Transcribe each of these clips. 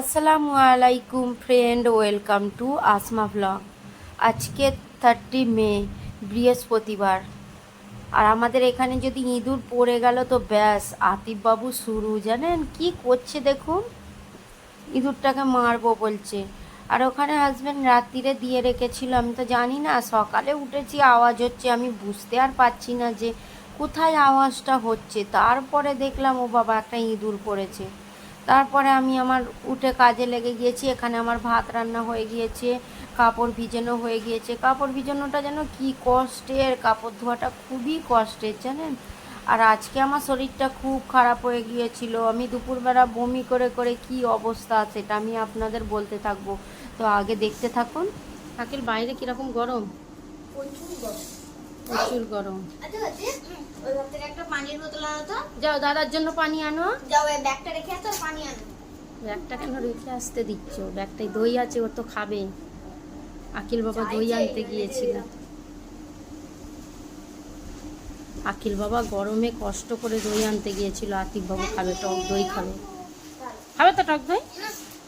আসসালামু আলাইকুম friend welcome to Asma vlog আজকে থার্টি মে, বৃহস্পতিবার। আর আমাদের এখানে যদি ইঁদুর পড়ে গেল তো ব্যাস আতিফবাবু শুরু। জানেন কি করছে দেখুন? ইঁদুরটাকে মারবো বলছে। আর ওখানে হাজব্যান্ড রাত্রিরে দিয়ে রেখেছিল, আমি তো জানি না, সকালে উঠেছি, আওয়াজ হচ্ছে, আমি বুঝতে আর পারছি না যে কোথায় আওয়াজটা হচ্ছে। তারপরে দেখলাম, ও বাবা, একটা ইঁদুর পড়েছে। তারপরে আমি আমার উঠে কাজে লেগে গিয়েছি, এখানে আমার ভাত রান্না হয়ে গিয়েছে, কাপড় ভিজানো হয়ে গিয়েছে। কাপড় ভিজানোটা যেন কি কষ্টের, কাপড় ধোয়াটা খুবই কষ্টের, জানেন? আর আজকে আমার শরীরটা খুব খারাপ হয়ে গিয়েছিল। আমি দুপুরবেলা বমি করে করে কি অবস্থা সেটা আমি আপনাদের বলতে থাকব। তো আগে দেখতে থাকুন। আকিল বাইরে কীরকম গরম? প্রচুর গরম। আনো তো যাও দাদার জন্য পানি আনো। যাও ব্যাগটা রেখে আসো পানি আনো ব্যাগটা কেন রেখে আসতে দিচ্ছ? ব্যাগটাই দই আছে ও তো খাবে। আকিল বাবা দই আনতে গিয়েছিল। আকিল বাবা গরমে কষ্ট করে দই আনতে গিয়েছিল। আতিক বাবু খাবে টক দই খাবে। খাবে তো টক দই?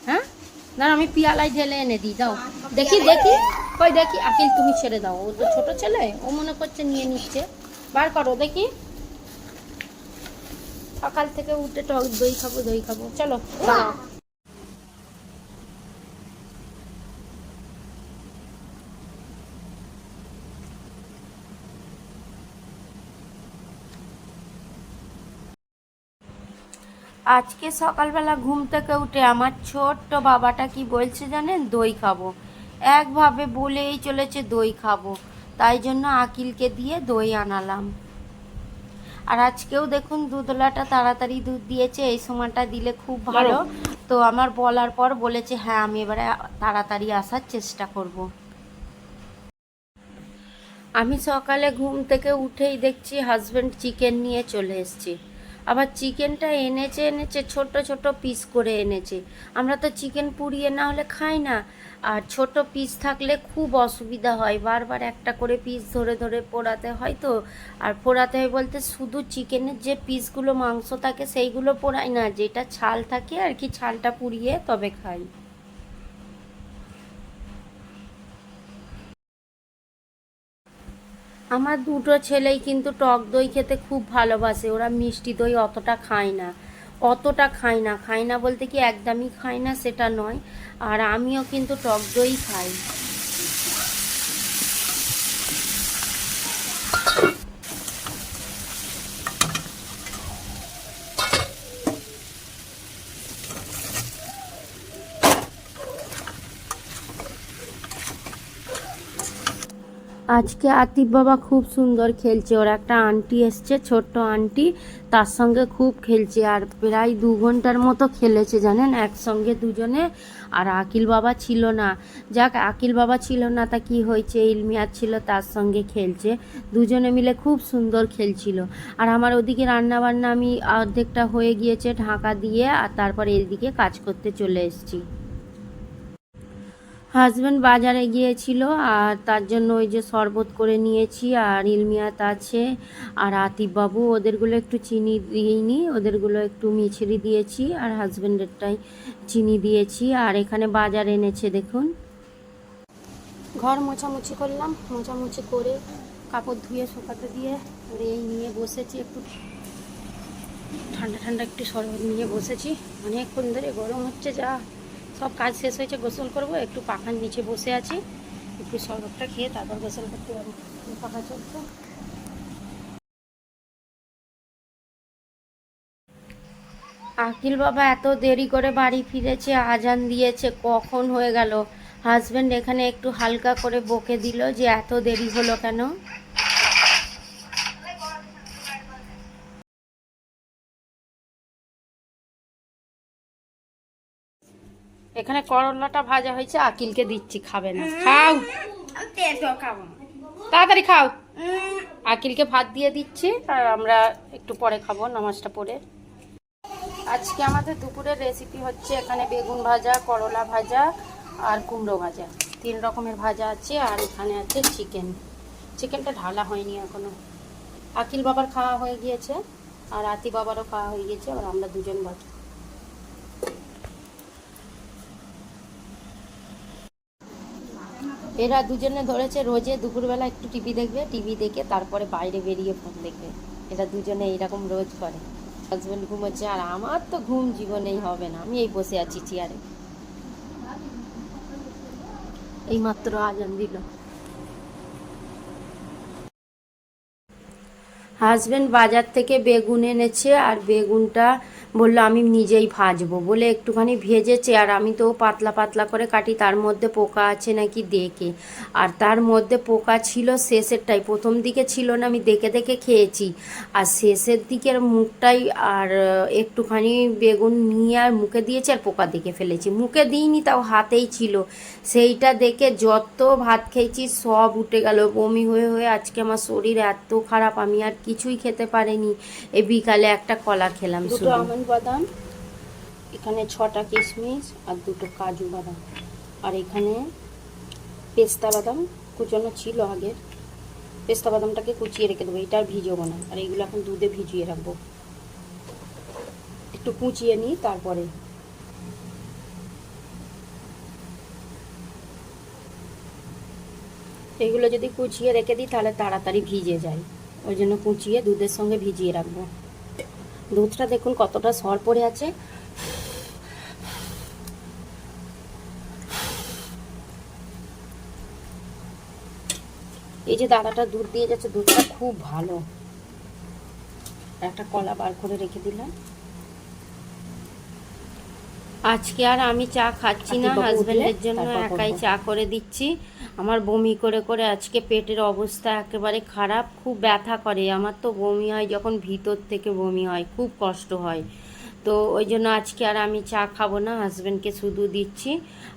হ্যাঁ? না আমি পিয়ালায় ঢেলে এনে দিই দাও। দেখি দেখি। কই দেখি, আকিল, তুমি ছেড়ে দাও। ও তো ছোট ছেলে, ও মনে করছে নিয়ে নিচ্ছে। বার করো, দেখি। সকাল থেকে উঠে টক দই খাব দই খাব। চলো আজকে সকালবেলা ঘুম থেকে উঠে আমার ছোট্ট বাবাটা কি বলছে জানেন? দই খাব। একভাবে বলেই চলেছে দই খাব। তাই জন্য আকিলকে দিয়ে দই আনালাম। আর আজকেও দেখুন দুধলাটা তাড়াতাড়ি দুধ দিয়েছে এই সময়টা দিলে খুব ভালো। তো আমার বলার পর বলেছে হ্যাঁ আমি এবারে তাড়াতাড়ি আসার চেষ্টা করব। আমি সকালে ঘুম থেকে উঠেই দেখছি হাজব্যান্ড চিকেন নিয়ে চলে এসছে। আবার চিকেনটা এনেছে এনেছে, ছোট ছোট পিস করে এনেছে। আমরা তো চিকেন পুড়িয়ে না হলে খাই না। আর ছোট পিস থাকলে খুব অসুবিধা হয়। বারবার একটা করে পিস ধরে ধরে পোড়াতে হয় তো। আর পোড়াতে হয় বলতে শুধু চিকেনের যে পিসগুলো মাংস থাকে সেইগুলো পোড়াই না। যেটা ছাল থাকে আর কি, ছালটা পুড়িয়ে তবে খাই। আমার দুটো ছেলেই কিন্তু টক দই খেতে খুব ভালোবাসে। ওরা মিষ্টি দই অতটা খায় না। অতটা খায় না। খায় না বলতে কি একদমই খায় না, সেটা নয়। আর আমিও কিন্তু টক দই খাই। আজকে আতিফ বাবা খুব সুন্দর খেলছে। ওর একটা আন্টি এসছে, ছোট্ট আন্টি। তার সঙ্গে খুব খেলছে আর প্রায় দু ঘণ্টার মতো খেলেছে জানেন, একসঙ্গে দুজনে। আর আকিল বাবা ছিল না। যাক, আকিল বাবা ছিল না, তা কি হয়েছে? ইলমিয়ার ছিল, তার সঙ্গে খেলছে। দুজনে মিলে খুব সুন্দর খেলছিল। আর আমার ওদিকে রান্না বান্না আমি অর্ধেকটা হয়ে গিয়েছে ঢাকা দিয়ে, আর তারপরে এদিকে কাজ করতে চলে এসেছি। হাজব্যান্ড বাজারে গিয়েছিল আর তার জন্য ওই যে শরবত করে নিয়েছি আর ইলমিয়াত আছে আর আতিফবাবু ওদেরগুলো একটু চিনি দিইনি, ওদেরগুলো একটু মিছরি দিয়েছি আর হাজব্যান্ডেরটাই চিনি দিয়েছি আর এখানে বাজার এনেছে দেখুন। ঘর মোছামুছি করলাম, মোছামুছি করে কাপড় ধুয়ে শুকাতে দিয়ে এই নিয়ে বসেছি একটু। ঠান্ডা ঠান্ডা একটু শরবত নিয়ে বসেছি, অনেকক্ষণ ধরে গরম হচ্ছে যা। সব কাজ শেষ হয়েছে, গোসল করব, একটু পাখার নিচে বসে আছি। একটু শরবতটা খেয়ে তারপর গোসল করতে পারব পাখা চলছে। আকিল বাবা এত দেরি করে বাড়ি ফিরেছে, আজান দিয়েছে, কখন হয়ে গেল? হাজব্যান্ড এখানে একটু হালকা করে বকে দিল যে এত দেরি হলো কেন? এখানে করলাটা ভাজা হয়েছে আকিলকে দিচ্ছি খাবে না। খাও। খাব। তাড়াতাড়ি খাও। আকিলকে ভাত দিয়ে দিচ্ছি আর আমরা একটু পরে খাব নামাজটা পরে আজকে আমাদের দুপুরের রেসিপি হচ্ছে এখানে বেগুন ভাজা করলা ভাজা আর কুমড়ো ভাজা। তিন রকমের ভাজা আছে আর এখানে আছে চিকেন চিকেনটা ঢালা হয়নি এখনও। আকিল বাবার খাওয়া হয়ে গিয়েছে আর আতি বাবারও খাওয়া হয়ে গিয়েছে আর আমরা দুজন বাকি। এরা দুজনে ধরেছে রোজে দুপুরবেলা একটু টিভি দেখবে টিভি দেখে তারপরে বাইরে বেরিয়ে ফোন দেখবে। এরা দুজনে এইরকম রোজ করে। হাজব্যান্ড ঘুমোচ্ছে আর আমার তো ঘুম জীবনেই হবে না। আমি এই বসে আছি চেয়ারে এই মাত্র আজান দিল। হাজব্যান্ড বাজার থেকে বেগুন এনেছে আর বেগুনটা বলল আমি নিজেই ভাজবো। বলে একটুখানি ভেজেছে আর আমি তো পাতলা পাতলা করে কাটি তার মধ্যে পোকা আছে নাকি দেখে। আর তার মধ্যে পোকা ছিল শেষেরটাই প্রথম দিকে ছিল না আমি দেখে দেখে খেয়েছি। আর শেষের দিকের মুখটাই আর একটুখানি বেগুন নিয়ে আর মুখে দিয়েছি আর পোকা দেখে ফেলেছি। মুখে দিইনি তাও হাতেই ছিল। সেইটা দেখে যত ভাত খেয়েছি সব উঠে গেল বমি হয়ে হয়ে আজকে আমার শরীর এত খারাপ আমি আর কিছুই খেতে পারিনি। এই বিকালে একটা কলা খেলাম দুটো আমন্ড বাদাম, এখানে ছটা কিশমিশ আর দুটো কাজু বাদাম। আর এখানে পেস্তা বাদাম কুচানো ছিল আগের। পেস্তা বাদামটাকে কুচিয়ে রেখে দেবো, এটা আর ভিজবো না। আর এগুলো এখন দুধে ভিজিয়ে রাখব। একটু কুচিয়ে নিই তারপরে। এগুলো যদি কুচিয়ে রেখে দিই, তাহলে তাড়াতাড়ি ভিজে যায়। ওই জন্য কুচিয়ে দুধের সঙ্গে ভিজিয়ে রাখব। দুধটা দেখুন কতটা সর পড়ে আছে। এই যে দাদাটা দুধ দিয়ে যাচ্ছে, দুধটা খুব ভালো। একটা কলা বার করে রেখে দিলাম। আজকে আর আমি চা খাচ্ছি না হাজবেন্ডের জন্য একাই চা করে দিচ্ছি। আমার বমি করে করে আজকে পেটের অবস্থা একেবারে খারাপ খুব ব্যথা করে। আমার তো বমি হয় যখন ভিতর থেকে বমি হয় খুব কষ্ট হয়। তো ওই জন্য আজকে আর আমি চা খাব না হাজব্যান্ডকে শুধু দিচ্ছি।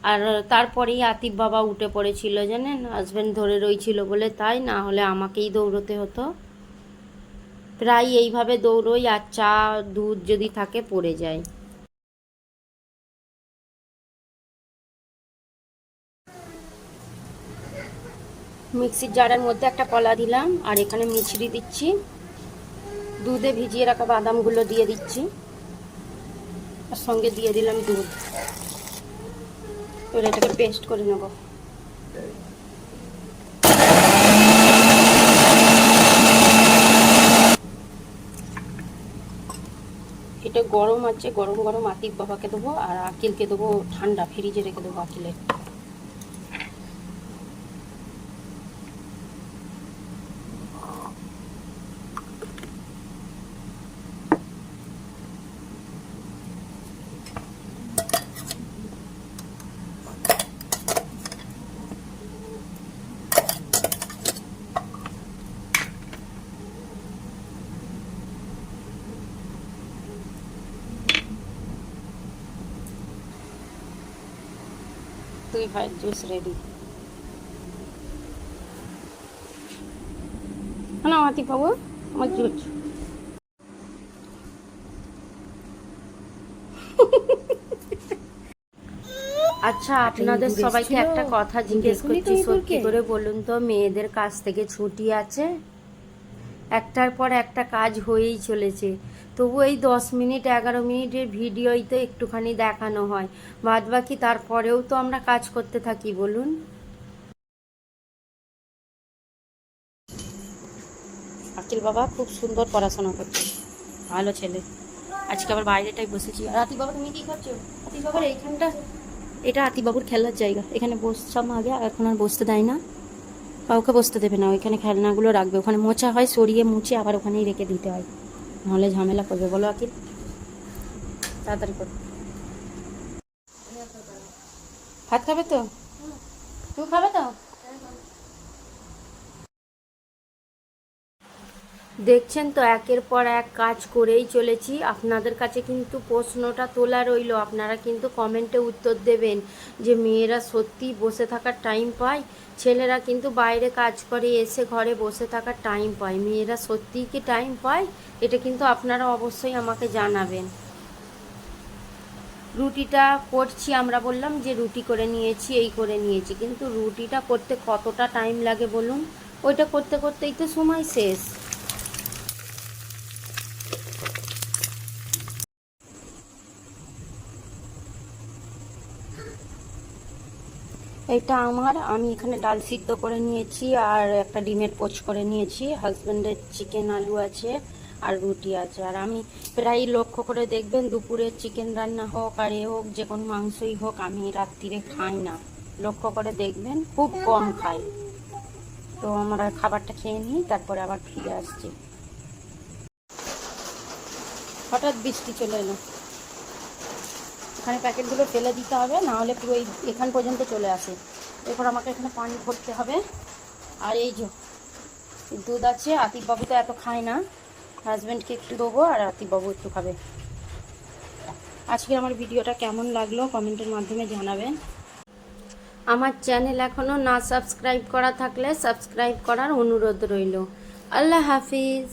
আর তারপরেই আতিফ বাবা উঠে পড়েছিল জানেন? হাজব্যান্ড ধরে রইছিল বলে তাই না হলে আমাকেই দৌড়তে হতো? প্রায় এইভাবে দৌড়ই আর চা দুধ যদি থাকে পড়ে যায়। মিক্সির জারের মধ্যে একটা কলা দিলাম, আর এখানে মিছরি দিচ্ছি। দুধে ভিজিয়ে রাখা বাদামগুলো দিয়ে দিচ্ছি। আর সঙ্গে দিয়ে দিলাম দুধ। এবার এটাকে পেস্ট করে নেব। এটা গরম আছে, গরম গরম আতিক বাবাকে দেবো, আর আকিলকে দেবো ঠান্ডা, ফ্রিজে রেখে দেবো আকিলের। দুই ভাইয়ের জুস রেডি না আতিক বাবু আমার জুস আচ্ছা আপনাদের সবাইকে একটা কথা জিজ্ঞেস করছি সত্যি করে বলুন তো মেয়েদের কাছ থেকে ছুটি আছে? একটার পর একটা কাজ হয়েই চলেছে। তবু এই দশ মিনিট, এগারো মিনিটের ভিডিওই তো একটুখানি দেখানো হয়। বাদ বাকি তারপরেও তো আমরা কাজ করতে থাকি, বলুন। আকিল বাবা খুব সুন্দর পড়াশোনা করছে। ভালো ছেলে। আজকে আবার বাইরেটাই বসেছি। আর আতি বাবা, তুমি কি করছ? আতি বাবার এইখানটা এটা আতি বাবুর খেলার জায়গা। এখানে বসছাম আগে এখন আর বসতে দেয় না। কাউকে বসতে দেবে না, ওইখানে খেলনাগুলো রাখবে, ওখানে মোছা হয়, সরিয়ে মুছে আবার ওখানেই রেখে দিতে হয়। নাহলে ঝামেলা করবে, বলো আকিল। তাড়াতাড়ি করো। ভাত খাবে তো? তুই খাবে তো? দেখছেন তো, একের পর এক কাজ করেই চলেছি। আপনাদের কাছে কিন্তু প্রশ্নটা তোলা রইল। আপনারা কিন্তু কমেন্টে উত্তর দেবেন যে মেয়েরা সত্যি বসে থাকার টাইম পায়। ছেলেরা কিন্তু বাইরে কাজ করে, এসে ঘরে বসে থাকার টাইম পায়। মেয়েরা সত্যিই কি টাইম পায়? এটা কিন্তু আপনারা অবশ্যই আমাকে জানাবেন। রুটিটা করছি, আমরা বললাম যে রুটি করে নিয়েছি, এই করে নিয়েছি। কিন্তু রুটিটা করতে কতটা টাইম লাগে বলুন? ওইটা করতে করতেই তো সময় শেষ। এটা আমার। আমি এখানে ডাল সিদ্ধ করে নিয়েছি আর একটা ডিমের পোচ করে নিয়েছি। হাজব্যান্ডের চিকেন আলু আছে আর রুটি আছে। আর আমি প্রায় লক্ষ্য করে দেখবেন দুপুরে চিকেন রান্না হোক আর এ হোক, যে কোনো মাংসই হোক, আমি রাত্রিরে খাই না। লক্ষ্য করে দেখবেন খুব কম খাই। তো আমরা খাবারটা খেয়ে নিই, তারপরে আবার ফিরে আসছি। হঠাৎ বৃষ্টি চলে এলো। এখানে প্যাকেটগুলো ফেলে দিতে হবে না হলে পুরো এখান পর্যন্ত চলে আসে। এরপর আমাকে এখানে পানি ভরতে হবে। আর এই যে, দুধ আছে আতিফবাবু তো এত খায় না। হাজব্যান্ডকে একটু দেবো আর আতিফবাবু একটু খাবে। আজকে আমার ভিডিওটা কেমন লাগল কমেন্টের মাধ্যমে জানাবেন। আমার চ্যানেল এখনও না সাবস্ক্রাইব করা থাকলে সাবস্ক্রাইব করার অনুরোধ রইল। আল্লাহ হাফিজ।